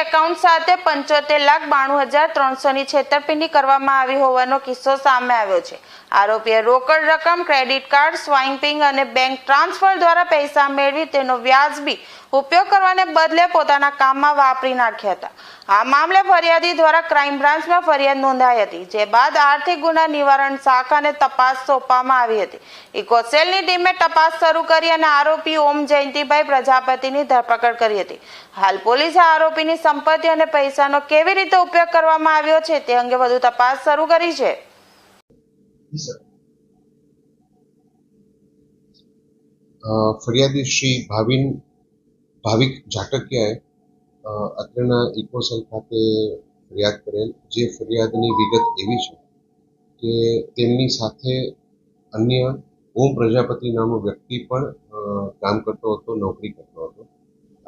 Account સાથે પંચોતેર લાખ બાણું હજાર ત્રણસોની છેતરપિંડી કરવામાં આવી હોવાનો કિસ્સો સામે આવ્યો છે. આરોપીએ રોકડ રકમ ક્રેડિટ કાર્ડ સ્વાઇપિંગ અને બેંક ટ્રાન્સફર દ્વારા પૈસા મેળવી તેનો વ્યાજબી ઉપયોગ કરવાને બદલે પોતાના કામમાં વાપરી નાખ્યા હતા. આ મામલે ફરિયાદી દ્વારા ક્રાઇમ બ્રાન્ચમાં ફરિયાદ નોંધાઈ હતી, જે બાદ આર્થિક ગુના નિવારણ શાખાને તપાસ સોંપવામાં આવી હતી. ઇકોસેલની ટીમે તપાસ શરૂ કરી અને આરોપી ઓમ જયંતિભાઈ પ્રજાપતિની ધરપકડ કરી હતી. હાલ પોલીસે આરોપીની સંપત્તિ અને પૈસાનો કેવી રીતે ઉપયોગ કરવામાં આવ્યો છે તે અંગે વધુ તપાસ શરૂ કરી છે. ફરિયાદી શ્રી ભાવિન ભાવિક જાટકિયાએ અત્રેના ઇકોસેલ ખાતે ફરિયાદ કરેલ, જે ફરિયાદની વિગત એવી છે કે તેમની સાથે અન્ય ઓમ પ્રજાપતિ નામનો વ્યક્તિ પણ કામ કરતો હતો, નોકરી કરતો હતો.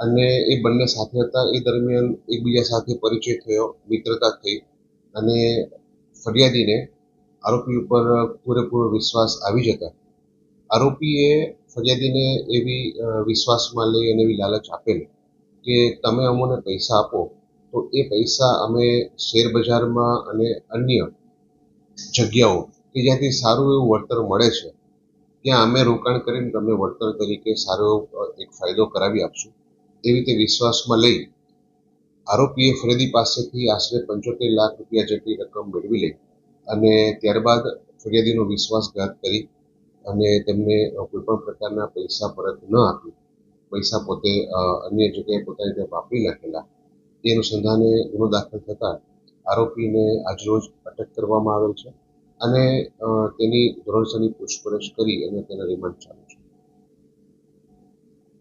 અને એ બંને સાથે હતા. એ દરમિયાન એકબીજા સાથે પરિચય થયો, મિત્રતા થઈ અને ફરિયાદીને આરોપી ઉપર પૂરેપૂરો વિશ્વાસ આવી જતા. આરોપીએ ફરિયાદીને એવી વિશ્વાસમાં લઈ અને એવી લાલચ આપેલી કે તમે અમને પૈસા આપો. તો એ પૈસા અમે શેરબજારમાં અને અન્ય જગ્યાઓ કે જ્યાંથી સારું એવું વળતર મળે છે, ત્યાં અમે રોકાણ કરીને તમને વળતર તરીકે સારો એક ફાયદો કરાવી આપશું. એવી રીતે વિશ્વાસમાં લઈ આરોપીએ ફરિયાદી પાસેથી આશરે પંચોતેર લાખ રૂપિયા જેટલી રકમ મેળવી લઈ અને ત્યારબાદ ફરિયાદીનો વિશ્વાસઘાત કરી અને તેમને કોઈપણ કોઈ પણ પ્રકારના પૈસા પરત ન આપી, પૈસા પોતે અન્ય જગ્યાએ પોતાની ત્યાં વાપરી નાખેલા. એ અનુસંધાને ગુનો દાખલ થતાં આરોપીને આજરોજ અટક કરવામાં આવેલ છે અને તેની ધોરણસરની પૂછપરછ કરી અને તેના રિમાન્ડ ચાલુ છે.